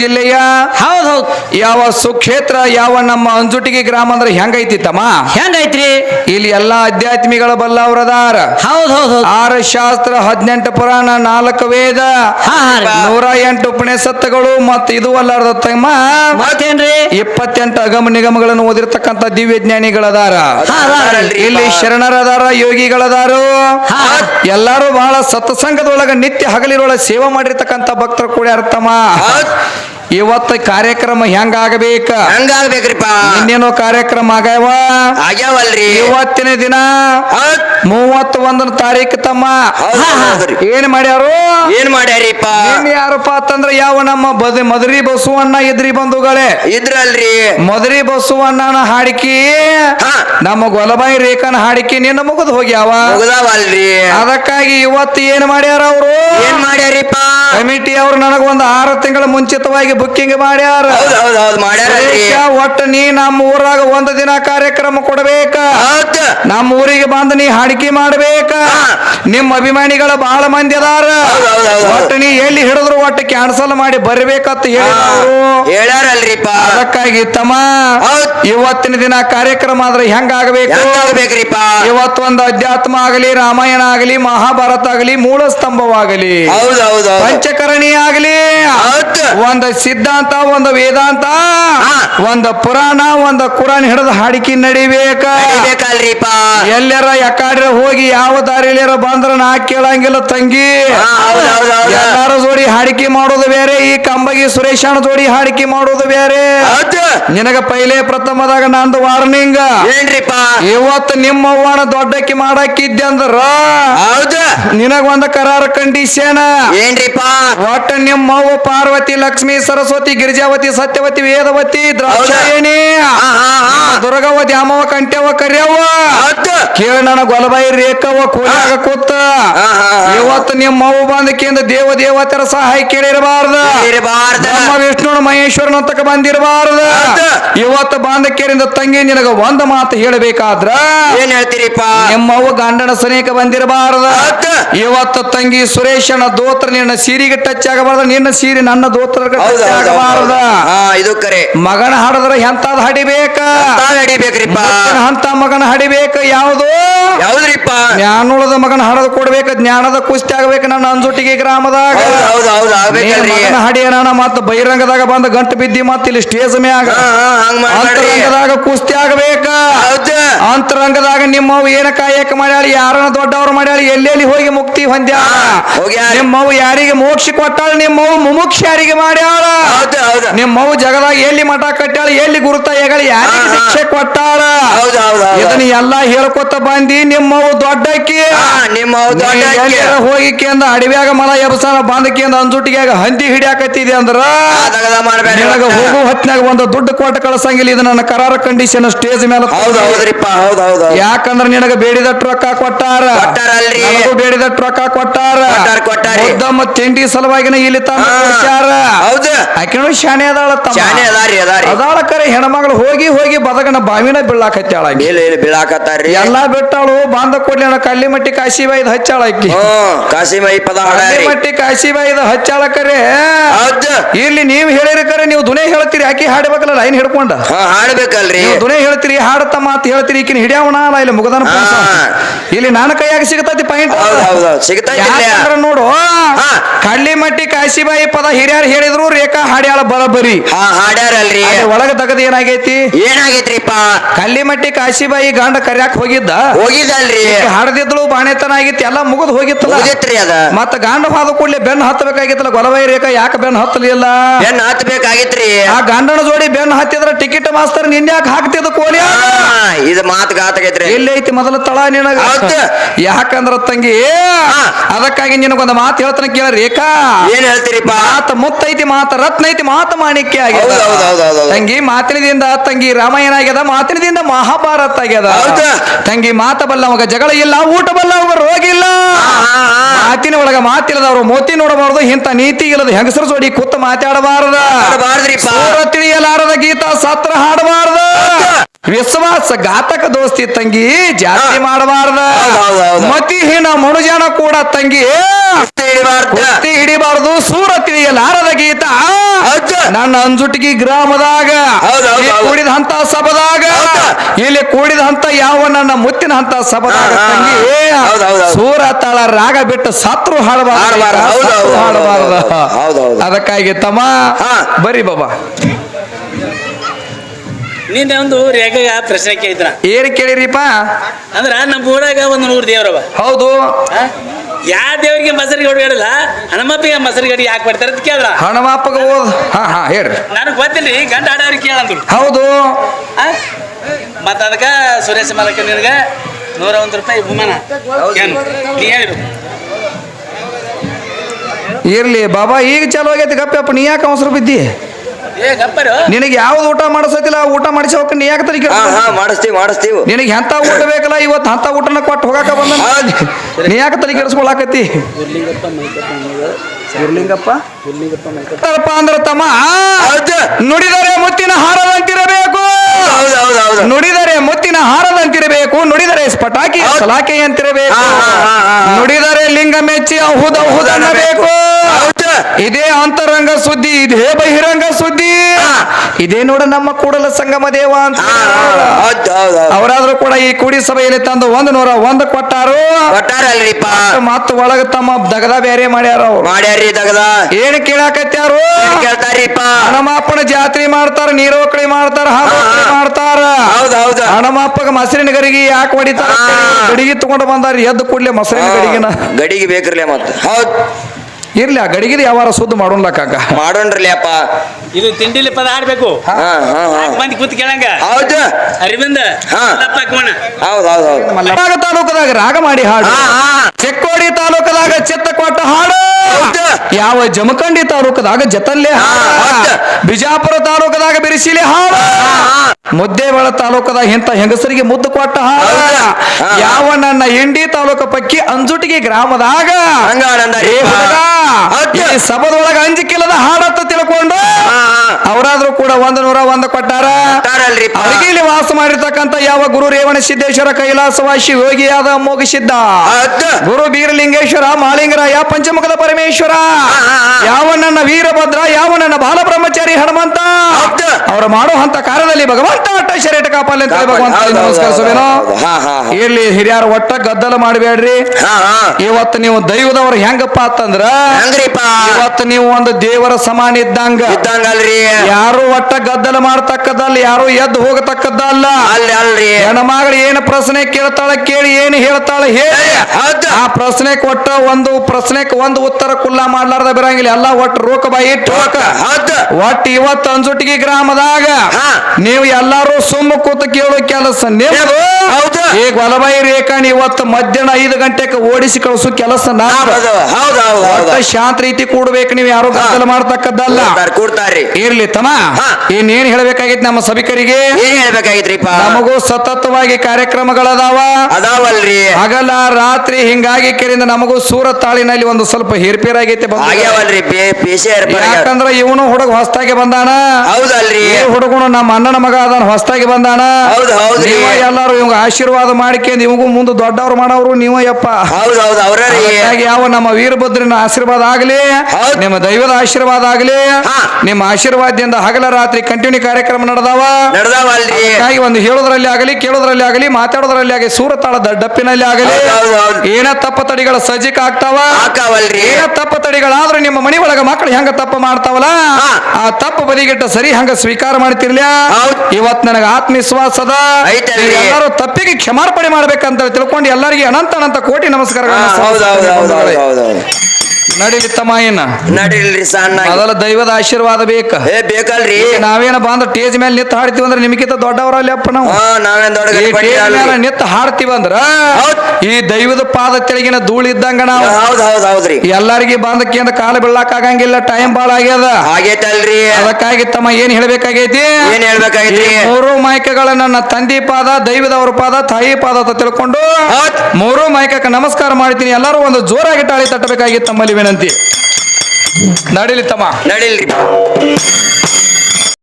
ಜಿಲ್ಲೆಯ? ಹೌದೌದು ಹೌದ್. ಯಾವ ಸುಕ್ಷೇತ್ರ ಯಾವ ನಮ್ಮ ಅಂಜುಟಿಗೆ ಗ್ರಾಮ ಅಂದ್ರೆ ಹೆಂಗೈತಿ ತಮ್ಮ ಹೆಂಗೈತ್ರಿ? ಇಲ್ಲಿ ಎಲ್ಲಾ ಅಧ್ಯಾತ್ಮಿಗಳ ಬಲ್ಲವರದಾರ. ಹೌದೌದು ಹೌದ್ ಹೌದ್. ಆರು ಶಾಸ್ತ್ರ ಹದಿನೆಂಟು ಪುರಾಣ ನಾಲ್ಕು ವೇದ. ನೂರ ಎಂಟು ಉಪನಿಷತ್ತುಗಳು ಮತ್ತು ಇದು ಅಲ್ಲಾರ್ದ ತಮ್ಮ ಮತ್ತೇನ್ರಿ? ಇಪ್ಪತ್ತೆಂಟು ಅಗಮ ನಿಗಮಗಳನ್ನು ಓದಿರ್ತಕ್ಕಂಥ ದಿವ್ಯ ಜ್ಞಾನಿಗಳದಾರ. ಇಲ್ಲಿ ಶರಣರದಾರ ಯೋಗಿಗಳದಾರು. ಎಲ್ಲಾರು ಬಹಳ ಸತ್ಸಂಗದೊಳಗ ನಿತ್ಯ ಹಗಲಿರೊಳಗ ಸೇವೆ ಮಾಡಿರ್ತಕ್ಕಂಥ ಭಕ್ತರು ಕೂಡ ಅರ್ಥಮ್ಮ ಇವತ್ತ ಕಾರ್ಯಕ್ರಮ ಹೆಂಗಾಗಬೇಕ? ಹಂಗಾಗ್ಬೇಕ್ರಿಪ್ಪ? ಇನ್ನೇನೋ ಕಾರ್ಯಕ್ರಮ ಆಗ್ಯಾವ? ಆಗ್ಯಾವಲ್ರಿ. ಇವತ್ತಿನ ದಿನ ಹೌದ್. ಮೂವತ್ತ ಒಂದನ ತಾರೀಕು ತಮ್ಮ. ಹೌದ್ ಹೌದ್ ಹೌದ್ರಿ. ಏನ್ ಮಾಡ್ಯಾರು? ಏನ್ ಮಾಡ್ಯಾರಿಪ್ಪ? ಯಾರಪ್ಪ ಅಂತಂದ್ರ ಯಾವ ನಮ್ಮ ಬದ ಮದರಿ ಬಸವಣ್ಣ ಇದ್ರಿ ಬಂಧುಗಳೇ? ಇದ್ರಲ್ರಿ. ಮದರಿ ಬಸವಣ್ಣನ ಹಾಡಿಕಿ ಹಾ. ನಮ್ಮ ಗೊಲಬಾಯಿ ರೇಖನ ಹಾಡಿಕಿ ನಿನ್ನ ಮುಗಿದು ಹೋಗ್ಯಾವ. ಮುಗ್ದಾವಲ್ರಿ. ಅದಕ್ಕಾಗಿ ಇವತ್ತು ಏನ್ ಮಾಡ್ಯಾರ ಅವರು? ಏನ್ ಮಾಡ್ಯಾರಿಪ್ಪ? ಕಮಿಟಿ ಅವ್ರು ನನಗ ಒಂದು ಆರು ತಿಂಗಳ ಮುಂಚಿತವಾಗಿ ಬುಕ್ಕಿಂಗ್ ಮಾಡ್ಯಾರ. ಹೌದ್ ಹೌದ್ ಹೌದ್ ಮಾಡ್ಯಾರಲ್ರಿ. ಸುರೇಶ, ಒಟ್ಟು ನೀ ನಮ್ಮ ಊರಾಗ ಒಂದು ದಿನ ಕಾರ್ಯಕ್ರಮ ಕೊಡಬೇಕ. ಹೌದ್. ನಮ್ಮ ಊರಿಗೆ ಬಂದು ನೀ ಹಾಡಿಕೆ ಮಾಡ್ಬೇಕ. ನಿಮ್ಮ ಅಭಿಮಾನಿಗಳ ಬಹಳ ಮಂದಿ ಅದಾರ. ಒಟ್ಟು ನೀ ಎಲ್ಲಿ ಹಿಡಿದ್ರು ಒಟ್ಟು ಕ್ಯಾನ್ಸಲ್ ಮಾಡಿ ಬರ್ಬೇಕಂತ ಹೇಳಿ ಹೇಳ್ಯಾರಲ್ರಿಪ್ಪ. ಅದಕ್ಕಾಗಿ ತಮ್ಮ ಇವತ್ತಿನ ದಿನ ಕಾರ್ಯಕ್ರಮ ಆದ್ರೆ ಹೆಂಗಾಗಬೇಕು? ಆಗ್ಬೇಕು ಇವತ್ತೊಂದು ಅಧ್ಯಾತ್ಮ ಆಗಲಿ ರಾಮಾಯಣ ಆಗಲಿ ಮಹಾಭಾರತ ಆಗಲಿ ಮೂಲ ಸ್ತಂಭವಾಗಲಿ ಪಂಚಕರಣಿ ಆಗಲಿ. ಒಂದು ಸಿದ್ಧಾಂತ ಒಂದು ವೇದಾಂತ. ಒಂದು ಪುರಾಣ ಒಂದು ಕುರಾನ್ ಹಿಡಿದು ಹಾಡಿಕೆ ನಡಿಬೇಕ. ಎಲ್ಲರ ಎಲ್ಲರ ಯಾಕಾಡ್ರ ಹೋಗಿ ಯಾವ ದಾರಿಲಿರ ಬಂದ್ರ ನಾ ಕೇಳಂಗಿಲ್ಲ ತಂಗಿ. ಎಲ್ಲಾರ ಜೋಡಿ ಹಾಡಿಕೆ ಮಾಡೋದು ಬೇರೆ ಈ ಕಂಬಗಿ ಸುರೇಶನ ಜೋಡಿ ಹಾಡಿಕೆ ಮಾಡೋದು ಬೇರೆ. ನಿನಗ ಪೈಲೆ ಪ್ರಥಮದಾಗ ನಂದು ವಾರ್ನಿಂಗ್. ಇವತ್ತು ನಿಮ್ಮ ಅವ್ವನ ದೊಡ್ಡಕ್ಕಿ ಮಾಡಕ್ಕಿದ್ದೆ ಅಂದ್ರ. ನಿನಗ ಒಂದ ಕರಾರ ಕಂಡೀಷನ್ ಏನ್ರಿಪಾ ಒಟ್ಟ ನಿಮ್ಮ ಅವ್ವ ಪಾರ್ವತಿ ಲಕ್ಷ್ಮಿ ಸರಸ್ವತಿ ಗಿರಿಜಾವತಿ ಸತ್ಯವತಿ ವೇದವತಿ ದ್ರಾಕ್ಷಾಯಣಿ ದುರ್ಗವ ದ್ಯಾಮವ ಕಂಟ್ಯವ ಕರ್ಯವ? ಕೇಳ ನನ್ನ ಗೊಲಬಾಯಿ ರೇಖವ ಕೂಲಾಗ ಕೂತ. ಇವತ್ತು ನಿಮ್ಮ ಅವು ದೇವ ದೇವತರ ಸಹಾಯ ಕೇಳಿರಬಾರ್ದು. ನಮ್ಮ ವಿಷ್ಣುನ ಮಹೇಶ್ವರನ ಅಂತಕ ಬಂದಿರಬಾರ್ದು. ಇವತ್ತು ಬಾಂಧಕ್ಯರಿಂದ ತಂಗಿ ನಿನಗ ಒಂದ ಮಾತು ಹೇಳಬೇಕಾದ್ರ ಏನ್ ಹೇಳ್ತೀರಿಪ್ಪ? ನಿಮ್ಮವ್ವ ಗಂಡನ ಸನೇಕ ಬಂದಿರಬಾರದು. ಇವತ್ತು ತಂಗಿ ಸುರೇಶನ ದೋತ್ರ ನಿನ್ನ ಸೀರೆಗೆ ಟಚ್ ಆಗಬಾರ್ದು ನಿನ್ನ ಸೀರೆ ನನ್ನ ದೋತ್ರ ಟಚ್. ಆಗಬಾರದು. ಇದು ಕರೆ. ಮಗನ ಹಾಡದ್ರ ಎಂತಾದ್ ಹಡಿಬೇಕ? ಹಿಡಿಬೇಕ್ರಿಪ್ಪ? ಅಂತ ಮಗನ ಹಡಿಬೇಕ? ಯಾವುದು? ಯಾವ್ದ್ರಿಪ್ಪ ಜ್ಞಾನೋಳದ ಮಗನ ಹಾಡದ ಕೊಡ್ಬೇಕು ಜ್ಞಾನದ ಕುಸ್ತಿ ಆಗ್ಬೇಕು ನನ್ನ ಅಂಜುಟಿಗೆ ಗ್ರಾಮದಾಗ. ಹೌದು ಹೌದು ಆಗ್ಬೇಕಲ್ರಿ ಮಗನ ಮತ್ತ ಬಹಿರಂಗದಾಗ ಬಂದ ಗಂಟು ಬಿದ್ದಿ ಮತ್ತ ಇಲ್ಲಿ ಸ್ಟೇಜ್ ಮ್ಯಾಗ ಅಂತರಂಗದಾಗ ಕುಸ್ತಿ ಆಗ್ಬೇಕ. ಅಂತರಂಗದಾಗ ನಿಮ್ಮವ್ ಏನ ಕಾಯಕ ಮಾಡ್ಯಾಳಿ ಯಾರನ್ನ ದೊಡ್ಡವ್ರು ಮಾಡ್ಯಾಳಿ ಎಲ್ಲೆಲ್ಲಿ ಹೋಗಿ ಮುಕ್ತಿ ಹೊಂದ್ಯಾ ನಿಮ್ಮ. ನಿಮ್ಮವ್ ಯಾರಿಗೆ ಮೋಕ್ಷ ಕೊಟ್ಟಾಳ ನಿಮ್ಮ ಮುಮುಕ್ಷ ಯಾರಿಗೆ ಮಾಡ್ಯಾಳ ನಿಮ್ಮ ನಿಮ್ಮವ್ ಜಗದಾಗ ಎಲ್ಲಿ ಮಠ ಕಟ್ಟಾಳ ಎಲ್ಲಿ ಗುರುತ ಯಾರಿಗೆ. ಶಿಕ್ಷೆ ಕೊಟ್ಟಾಳ? ಇದನ್ನ ಎಲ್ಲಾ ಹೇಳ್ಕೊತ ಬಂದಿ ನಿಮ್ಮವ್ ದೊಡ್ಡಕ್ಕಿ ಹಾ, ನಿಮ್ಮ ಅವ್ ನೀ ದೊಡ್ಡ ಅಕ್ಕಿ. ಹೋಗಿ ಕೇಂದ್ರ ಅಡವ್ಯಾಗ ಮಲ ಎಬ್ಸಾನ ಕೇಂದ್ರ ಅಂಜುಟ್ಟಿಗೆ ಹಂದಿ ಹಿಡಿಯಾಕತ್ತಿದೆ ಅಂದ್ರ? ನಿನಗ. ಹೋಗು ಹೊತ್ನಾಗ ಒಂದು ದುಡ್ಡು ಕೋಟ ಕಳಸಂಗಿಲ್ಲ ಇದು ನನ್ನ ಕರಾರ ಕಂಡೀಷನ್ ಸ್ಟೇಜ್ ಮೇಲೆ ಹೌದು ಹೌದ್ರಿಪ್ಪ ಹೌದ್ ಹೌದ್ ಹೌದ್. ಯಾಕಂದ್ರ ನಿನಗ ಬೇಡಿದ ರೊಕ್ಕ ಕೊಟ್ಟಾರ? ಬೇಡಿದ ಬೇಡಿದಟ್ಟು ರೊಕ್ಕ ಕೊಟ್ಟಾರ? ಕೊಟ್ಟಾರ, ಕೊಟ್ಟಾರಿ. ಉದ್ದಮ ತಿಂಡಿ ಸಲುವಾಗಿನ ಇಲ್ಲಿ ತಂದು ಹಾ. ಕೊಡ್ಸ್ಯಾರ? ಹೌದ್. ಆಕಿನೂ ಶಾನೆ ಅದಾಳ ಅದಾಳ ಕರೆ ಹೆಣ್ಮಗಳು ಹೋಗಿ ಹೋಗಿ ಬದಗನ ಬಾವಿನ ಬೀಳಾಕತ್ಯಾಳ ಬೀಳಾಕತ್ತಾರ ಎಲ್ಲಾ ಬಿಟ್ಟಾಳು ಬಾಂಧ ಕೊಡ್ಲಿ ಅಣ್ಣ. ಕಲ್ಲಿ ಮಟ್ಟಿ ಇದು ಹಚ್ಚಾಳ ಆಕಿ. ಹ್ಮ್ ಕಾಸಿಮೈ ಪದ ಕಲ್ಲಿ ಹಾಡ್ಯಾರಿ ಮಟ್ಟಿ ಕಾಶಿಬಾಯಿದ್ ಹಚ್ಚಾಳ ಕರೆ. ಹೌದ್. ಇಲ್ಲಿ ನೀವ್ ಹೇಳಿರಿ ಕರೆ ನೀವು ದುನೇ ಹೇಳ್ತೀರಿ. ಆಕಿ ಹಾಡ್ಬೇಕಲ್ಲ ಲೈನ್ ಹಿಡ್ಕೊಂಡ. ಹಾ ಹಾಡ್ಬೇಕಲ್ರಿ. ನೀವು ದುನೇ ಹೇಳ್ತೀರಿ ಹಾಡತ ಮಾತು ಹೇಳ್ತೀರಿ. ಈಕಿನ ಹಿಡಿಯವಣ ಅಲ್ಲ ಇಲ್ಲಿ ಮುಗದನ ಹಾ. ಇಲ್ಲಿ ನಾನು ಕೈಯಾಗ ಸಿಗತೈತಿ ಪಾಯಿಂಟ್ ಹೌದ್ ಹೌದ್ ಹೌದ್. ಸಿಗ್ತೈತಿಲ್ಲ ಯಾಕಂದ್ರ ನೋಡು. ಹಾ. ಕಳ್ಳಿ ಮಟ್ಟಿ ಕಾಶಿಬಾಯಿ ಪದ ಹಿರಿಯರು ಹೇಳಿದ್ರು ರೇಖಾ ಹಾಡ್ಯಾಳ ಬರಬರಿ. ಹಾ ಹಾಡ್ಯಾರಲ್ರಿ. ಒಳಗ ತಗದ ಏನಾಗೈತಿ? ಏನಾಗೈತ್ರಿಪ್ಪ? ಕಳ್ಳಿಮಟ್ಟಿ ಕಾಶಿಬಾಯಿ ಗಂಡ ಕರ್ಯಾಕ್ ಹೋಗಿದ್ದ ಹೋಗಿದಲ್ರಿ ಹಾಡದಿದ್ಲು ಬಾಣೆತನ ಆಗಿತ್ತು ಎಲ್ಲ ಮುಗಿದ್ ಹೋಗಿತ್ತಲ್ಲ. ಅದ. ಮತ್ತ ಗಾಂಡ ಹಾದ ಕೂಡಲೇ ಬೆನ್ ಹತ್ತಬೇಕಾಗಿತ್ತಲ್ಲ ಗೊಲವೈ ರೇಖಾ ಯಾಕೆ ಬೆನ್ ಹತ್ತಲಿಲ್ಲ? ಬೆನ್ನ ಹತ್ತಬೇಕಾಗಿತ್ರಿ ಆ ಗಂಡನ ಜೋಡಿ ಬೆನ್ ಹತ್ತಿದ್ರ ಟಿಕೆಟ್ ಮಾಸ್ತರ್ ನಿನ್ಯಾಕ್ ಹಾಕ್ತಿದ್ದ ಕೋಲಿ? ಇದು ಮಾತು ಗಾತಗೈತ್ರಿ ಐತಿ ಮೊದಲ ತಳ ನಿನಗ? ಯಾಕಂದ್ರ ತಂಗಿ. ಅದಕ್ಕಾಗಿ ನಿನಗೊಂದು ಮಾತು ಹೇಳ್ತಾನೆ ಕೇಳ ರೇಖಾ. ಏನ್ ಹೇಳ್ತೀರಿ ಮಾತ ಮುತ್ತೈತಿ ಮಾತ ರತ್ನ ಐತಿ ಮಾತ ಮಾಣಿಕ್ಯ ಆಗ್ಯದ. ತಂಗಿ ಮಾತಿನಿಂದ ತಂಗಿ ರಾಮಾಯಣ ಆಗ್ಯದ ಮಾತಿನಿಂದ ಮಹಾಭಾರತ ಆಗ್ಯದ. ತಂಗಿ ಮಾತ ಬಲ್ಲವಾಗ ಜಗಳ ಇಲ್ಲ ಊಟ ಬಲ್ಲ ರೋಗ ಇಲ್ಲ. ಹಾ, ಹಾ, ಹಾ. ಮಾತಿನ ಒಳಗ ಮಾತಿಲ್ಲದವ್ರು ಮೋತಿ ನೋಡಬಾರದು ಇಂಥ ನೀತಿ ಇಲ್ಲದ ಹೆಂಗಸರು ಜೋಡಿ ಕೂತ ಮಾತಾಡಬಾರದ. ತಿಳಿಯಲಾರದ ಗೀತ ಸತ್ರ ಹಾಡಬಾರದ. ವಿಶ್ವಾಸ ಘಾತಕ ದೋಸ್ತಿ ತಂಗಿ ಜಾಸ್ತಿ ಮಾಡಬಾರ್ದ. ಮತಿಹೀನ ಮನುಜನ ಕೂಡ ತಂಗಿ. ಹಿಡಿಬಾರ್ದ ಕುಸ್ತಿ ಹಿಡಿಬಾರದು ಸೂರ ತಿಳಿಯಲಾರದ ಗೀತ. ಹೌದ್. ನನ್ನ ಅಂಜುಟಿಗಿ ಗ್ರಾಮದಾಗ ಹೌದ್ ಹೌದ್ ಇಲ್ಲಿ ಕೂಡಿದ ಹಂತ ಸಭದಾಗ ಇಲ್ಲಿ ಕೂಡಿದ ಹಂತ ಯಾವ ನನ್ನ ಮುತ್ತಿನ ಹಂತ ಸಭದಾಗ ತಂಗಿ. ಸೂರ ತಳ ರಾಗ ಬಿಟ್ಟು ಸತ್ರು ಹಾಡಬಾರ್ದು. ಹಾಡ್ಬಾರ್ದು. ಅದಕ್ಕಾಗಿ ತಮ್ಮ ಹಾ. ಬರಿ ಬಾಬಾ. ನಿನ್ನೆ ಒಂದು ರೇಖೆಗೆ ಪ್ರಶ್ನೆ ಕೇಳಿದ್ರ. ಏನ್ ಕೇಳಿರಿಪ್ಪ ಅಂದ್ರ ನಮ್ಮ ಊರಾಗ ಒಂದು ನೂರು ದೇವ್ರವ. ಹೌದು. ಯಾವ ಮೊಸರು ಗಡ್ಗಿ ಹೇಳಲ್ಲ? ಹನುಮಪ್ಪಿಗೆ ಮಸರಿ ಗಡಿ ಯಾಕೆ ಬರ್ತಾರೆ ಅಂತ ಕೇಳ ಹಣಮಾಪಗ ಓದ್ ಹಾ ಹಾ ಹೇಳ್ರಿ. ನನಗೆ ಗೊತ್ತಿಲ್ಲ ಗಂಡ ಆಡವ್ರಿಗೆ ಕೇಳಂದ್ರು ಹೌದು. ಮತ್ತ ಅದಕ್ಕೆ ಸುರೇಶ್ ಮಲಕ ನಿನಗೆ ನೂರ ಒಂದು ರೂಪಾಯಿ ಬಹುಮಾನ. ಏನು? ನೀ ಹೇಳಿರು. ಇರ್ಲಿ ಬಾಬಾ ಈಗ ಚಲೋ ಆಗೈತಿ ಗಪ್ಪಪ್ಪ ನೀ ಯಾಕೆ ಅವಸರ ಬಿದ್ದಿ? ನಿನಗೆ ಯಾವ್ದು ಊಟ ಮಾಡಿಸತಿಲ್ಲ ಊಟ ಮಾಡಿಸಿ ಹೋಗಿ ನೀ ಯಾಕೆ ಹಾ? ಮಾಡಿಸ್ತೀವಿ ಮಾಡಿಸ್ತೀವಿ. ನಿನಗೆ ಎಂತ ಊಟ ಬೇಕಲ್ಲ ಇವತ್ತು ಅಂತ ಊಟನ ಕೊಟ್ಟು ಹೋಗಾಕ ಬಂದ ನೀ ಯಾಕೆ ತಲೆ ಕೆಡಿಸ್ಕೊಳಕತ್ತಿ? ಅಂದ್ರ ತಮ್ಮ? ಹೌದು. ನುಡಿದರೆ ಮುತ್ತಿನ ಹಾರದಂತಿರಬೇಕು. ಹೌದು ಹೌದು ಹೌದು. ನುಡಿದರೆ ಮುತ್ತಿನ ಹಾರದಂತಿರಬೇಕು. ನುಡಿದರೆ ಪಟಾಕಿ ಸಲಾಕೆಯಂತಿರಬೇಕು. ನುಡಿದರೆ ಲಿಂಗ ಮೆಚ್ಚಿ ಅಹುದ ಅಹುದನ್ನಬೇಕು ಹೌದು ಇದೇ ಅಂತರಂಗ ಸುದ್ದಿ ಇದೇ ಬಹಿರಂಗ ಸುದ್ದಿ. ಇದೇ ನೋಡ ನಮ್ಮ ಕೂಡಲ ಸಂಗಮ ದೇವ ಅಂತ. ಅವರಾದ್ರೂ ಕೂಡ ಈ ಕೂಡಿ ಸಭೆಯಲ್ಲಿ ತಂದು ಒಂದು ನೂರ ಒಂದು ಕೊಟ್ಟಾರು. ಮತ್ತು ಒಳಗ ತಮ್ಮ ದಗದ ಬೇರೆ ಮಾಡ್ಯಾರ ಮಾಡ್ಯಾರಿ ದಗದ. ಏನ್ ಕೇಳಾಕತ್ಯಾರು? ಕೇಳ್ತಾರಿಪ್ಪ ಹಣಮಾಪನ ಜಾತ್ರೆ ಮಾಡ್ತಾರ ನೀರೋಕಳಿ ಮಾಡ್ತಾರ. ಮಾಡ್ತಾರ. ಹೌದು ಹೌದು. ಹಣಮಾಪಗ ಮೊಸರಿನ ಗರಿಗೆ ಯಾಕೆ ಹೊಡಿತಾರ. ಗಡಿಗೆ ತಗೊಂಡು ಬಂದಾರ ಎದ್ದು ಕೂಡ್ಲೆ ಮಸರಿನ ಗಡಿಗೆನ. ಗಡಿಗೆ ಬೇಕ್ರಿ ಮತ್ತೆ. ಹೌದು. ಇರ್ಲಿ ಆ ಗಡಿಗಿರಿ ಯಾವಾರ ಸುದ್ದು ಮಾಡೋಣ ಕಾಕ ಮಾಡೋಣ್ರಲಿ ಅಪ್ಪ ಇದು ತಿಂಡಿಲಿ ಪದ ಆಡ್ಬೇಕು ಹಾ ಹಾ ಮಂದಿ ಕೂತ್ ಕೇಳಂಗ. ಹೌದು. ಅರಿವಿಂದ ಹಾ. ಲಪ್ಪ ಹೌದು ಹೌದು ಹೌದು. ಮಲ್ಲಬಾಗ ತಾಲೂಕದಾಗ ರಾಗ ಮಾಡಿ ಹಾಡು. ಹಾ ಹಾ. ಚೆಕ್ಕೋಡಿ ತಾಲೂಕದಾಗ ಚಿತ್ತ ಕೊಟ್ಟ ಹಾಡು. ಹೌದು. ಯಾವ ಜಮಖಂಡಿ ತಾಲೂಕದಾಗ ಜತಲ್ಲೇ ಹಾಡು. ಹಾ, ಹೌದು. ಬಿಜಾಪುರ ತಾಲೂಕದಾಗ ಬಿರಿಸಿಲಿ ಹಾಡು. ಮುದ್ದೇಬಳ ತಾಲೂಕದ ಇಂಥ ಹೆಂಗಸರಿಗೆ ಮುದ್ದು ಕೊಟ್ಟ ಹಾಡು. ಯಾವ ನನ್ನ ಇಂಡಿ ತಾಲೂಕ ಪಕ್ಕಿ ಅಂಜುಟಿಗೆ ಗ್ರಾಮದಾಗ. ಸಭದೊಳಗ ಅಂಜಿಕಿಲ್ಲದ ಹಾಡತ್ತ ತಿಳ್ಕೊಂಡು ಅವರಾದ್ರೂ ಕೂಡ ಒಂದು ನೂರ ಒಂದು ಕೊಟ್ಟಾರ? ಅಡಿಗೆಯಲ್ಲಿ ವಾಸ ಮಾಡಿರ್ತಕ್ಕಂಥ ಯಾವ ಗುರು ರೇವಣ ಸಿದ್ದೇಶ್ವರ ಕೈಲಾಸವಾಸಿ ಯೋಗಿಯಾದ ಮೋಗಿಸಿದ್ದ? ಗುರು ಬೀರಲಿಂಗೇಶ್ವರ ಮಾಲಿಂಗರಾಯ ಪಂಚಮುಖದ ಪರಮೇಶ್ವರ. ಯಾವ ನನ್ನ ವೀರಭದ್ರ ಯಾವ ನನ್ನ ಬಾಲಬ್ರಹ್ಮಚಾರಿ ಹನುಮಂತ. ಅವರು ಮಾಡುವಂತ ಕಾರ್ಯದಲ್ಲಿ ಭಗವಂತ ಅಟ್ಟ ಶರೀರ ಕಾಪಾಲಿ ಅಂತ ಭಗವಂತ ನಮಸ್ಕರಿಸುವೇನೋ. ಹಾ, ಹಾ. ಇರ್ಲಿ ಹಿರಿಯರ ಒಟ್ಟ ಗದ್ದಲ ಮಾಡಬೇಡ್ರಿ. ಇವತ್ತು ನೀವು ದೈವದವ್ರು ಹೆಂಗಪ್ಪ ಅಂತಂದ್ರ ಇವತ್ತು ನೀವು ಒಂದು ದೇವರ ಸಮಾನ ಇದ್ದಂಗ. ಇದ್ದಂಗಲ್ರಿ. ಯಾರು ಒಟ್ಟ ಗದ್ದಲ ಮಾಡತಕ್ಕದಲ್ಲ ಯಾರು ಎದ್ದು ಹೋಗತಕ್ಕದ್ದಲ್ಲ. ಅಲ್ಲ ಅಲ್ರಿ. ಹೆಣ್ಮಗಳು ಏನು ಪ್ರಶ್ನೆ ಕೇಳ್ತಾಳ ಕೇಳಿ ಏನು ಹೇಳ್ತಾಳೆ ಹೇಳಿ. ಆ ಪ್ರಶ್ನೆ ಕೊಟ್ಟ ಒಂದು ಪ್ರಶ್ನೆಗೆ ಒಂದು ಉತ್ತರ ಕುಲ್ಲ ಮಾಡ್ಲಾರ್ದ ಬಿರಂಗಿಲ್ಲ ಎಲ್ಲ ಒಟ್ಟು ರೋಕ ಬಾಯಿ ಒಟ್ಟು ಇವತ್ತು ಅಂಜುಟಿಗಿ ಗ್ರಾಮದಾಗ ನೀವು ನೀವು ಎಲ್ಲಾರು ಸುಮ್ಮ ಕೂತು ಕೇಳೋ ಕೆಲಸ ನಿಮ್ದು? ಹೌದು. ಈಗ ಹೊಲಬಾಯಿ ರೇಖಾಣಿ ಇವತ್ತು ಮಧ್ಯಾಹ್ನ ಐದು ಗಂಟೆಗೆ ಓಡಿಸಿ ಕಳಿಸೋ ಕೆಲಸ ಶಾಂತ ರೀತಿ ಕೂಡಬೇಕು ನೀವು ಯಾರು ಗದ್ದಲ ಮಾಡ್ತಕ್ಕದ್ದಲ್ಲ. ಕೊಡ್ತಾರ್ರಿ ಇರ್ಲಿ ತಮ್ಮ. ಇನ್ನೇನ್ ಹೇಳ್ಬೇಕಾಗೈತಿ ನಮ್ಮ ಸಭಿಕರಿಗೆ? ಏನ್ ಹೇಳ್ಬೇಕಾಗಿತ್ರಿಪ್ಪ ನಮಗೂ ಸತತವಾಗಿ ಕಾರ್ಯಕ್ರಮಗಳದಾವ. ಅದಾವಲ್ರಿ. ಹಗಲ ರಾತ್ರಿ ಹಿಂಗಾಗಿ ಕೆರಿಂದ ನಮಗೂ ಸೂರ ತಾಳಿನಲ್ಲಿ ಒಂದು ಸ್ವಲ್ಪ ಹೇರ್ಪೇರಾಗೈತೆ ಯಾಕಂದ್ರ ಇವನು ಹುಡುಗ ಹೊಸ್ತಾಗೆ ಬಂದಾನ. ಹೌದಲ್ರಿ. ಈ ಹುಡುಗನು ನಮ್ಮ ಅಣ್ಣನ ಮಗ ಅದಾನ ಹೊಸ್ತಾಗಿ ಬಂದಾನ ಹೌದು. ನೀವ ಎಲ್ಲಾರು ಇವಾಗ ಆಶೀರ್ವಾದ ಮಾಡಿಕೊಂಡು ಇವಗೂ ಮುಂದೆ ದೊಡ್ಡವ್ರು ಮಾಡವ್ರು ನೀವ ಯಪ್ಪ ಹೌದು ಹೌದು ಅವ್ರಿ ಅದಕ್ಕಾಗಿ ಯಾವ ನಮ್ಮ ವೀರಭದ್ರನ ಆಶೀರ್ವಾದ ಆಗಲಿ ಹೌದ್. ನಿಮ್ಮ ದೈವದ ಆಶೀರ್ವಾದ ಆಗಲಿ ಹಾ. ನಿಮ್ಮ ಆಶೀರ್ವಾದದಿಂದ ಹಗಲ ರಾತ್ರಿ ಕಂಟಿನ್ಯೂ ಕಾರ್ಯಕ್ರಮ ನಡೆದಾವ ನಡ್ದಾವಲ್ರಿ ಹಾಗಾಗಿ ಒಂದು ಹೇಳೋದ್ರಲ್ಲಿ ಆಗಲಿ ಕೇಳೋದ್ರಲ್ಲಿ ಆಗಲಿ ಮಾತಾಡೋದ್ರಲ್ಲಿ ಆಗಲಿ ಸೂರತಾಳದ ಡಪ್ಪಿನಲ್ಲಿ ಆಗಲಿ ಹೌದ್ ಹೌದ್ ಹೌದ್. ಏನ ತಪ್ಪ ತಡಿಗಳ ಸಜ್ಜಿಕ ಆಗ್ತಾವ ಹಾಕಾವಲ್ರಿ ಏನ ತಪ್ಪ ತಡಿಗಳಾದ್ರೂ ನಿಮ್ಮ ಮನಿ ಒಳಗ ಮಕ್ಕಳು ಹೆಂಗ ತಪ್ಪ ಮಾಡ್ತಾವಲ್ಲ ಹಾ. ಆ ತಪ್ಪ ಬದಿಗಿಟ್ಟ ಸರಿ ಹಂಗ ಸ್ವೀಕಾರ ಮಾಡ್ತಿರ್ಲ ಹೌದ್. ಇವತ್ ನನಗೆ ಆತ್ಮವಿಶ್ವಾಸದ. ಎಲ್ಲರೂ ತಪ್ಪಿಗೆ ಕ್ಷಮಾರ್ಪಣೆ ಮಾಡ್ಬೇಕಂತ ತಿಳ್ಕೊಂಡು ಎಲ್ಲರಿಗೆ ಅನಂತ ಅನಂತ ಕೋಟಿ ಹಾ, ನಡೀಲಿ ತಮ್ಮ ಏನ? ನಡಿಲ್ರಿ ಸಣ್ಣ ಮೊದಲ ದೈವದ ಆಶೀರ್ವಾದ ಬೇಕ. ಏ ಬೇಕಲ್ರಿ. ನಾವೇನ ಬಂದ ಟೇಜ್ ಮೇಲೆ ನಿಂತು ಹಾಡ್ತೀವಿ ಅಂದ್ರೆ ನಿಮಗಿಂತ ದೊಡ್ಡವರಲ್ಲಿ ಅಪ್ಪ ನಾವು. ನಾವೇನ್ ದೊಡ್ಡ. ನಿಂತು ಹಾಡ್ತೀವಿ ಅಂದ್ರ ಈ ದೈವದ ಪಾದ ತೆಳಗಿನ ಧೂಳು ಇದ್ದಂಗ ನಾವು. ಹೌದ್ ಹೌದ್ ಹೌದ್ರಿ. ಎಲ್ಲರಿಗೆ ಬಂದಕ್ಕಿಂತ ಕಾಲ ಬೀಳಾಕ ಆಗಂಗಿಲ್ಲ ಟೈಮ್ ಬಾಳ ಆಗ್ಯದ. ಆಗೈತಲ್ರಿ. ಅದಕ್ಕಾಗಿ ತಮ್ಮ ಏನ್ ಹೇಳ್ಬೇಕಾಗೈತಿ? ಏನ್ ಹೇಳ್ಬೇಕಾಗೈತಿ ಮೂರು ಮೈಕಗಳ ನನ್ನ ತಂದೆ ಪಾದ ದೈವದವ್ರ ಪಾದ ತಾಯಿ ಪಾದ ಅಂತ ತಿಳ್ಕೊಂಡು. ಮೂರು ಮೈಕಕ್ಕೆ ನಮಸ್ಕಾರ ಮಾಡ್ತೀನಿ. ಎಲ್ಲರೂ ಒಂದು ಜೋರಾಗಿ ತಾಳಿ ತಟ್ಟಬೇಕಾಗಿತ್ತು ತಮ್ಮಲ್ಲಿ. ವಿನಂತಿ. ನಡೀಲಿ ತಮ್ಮ. ನಡಿಲ್ರಿ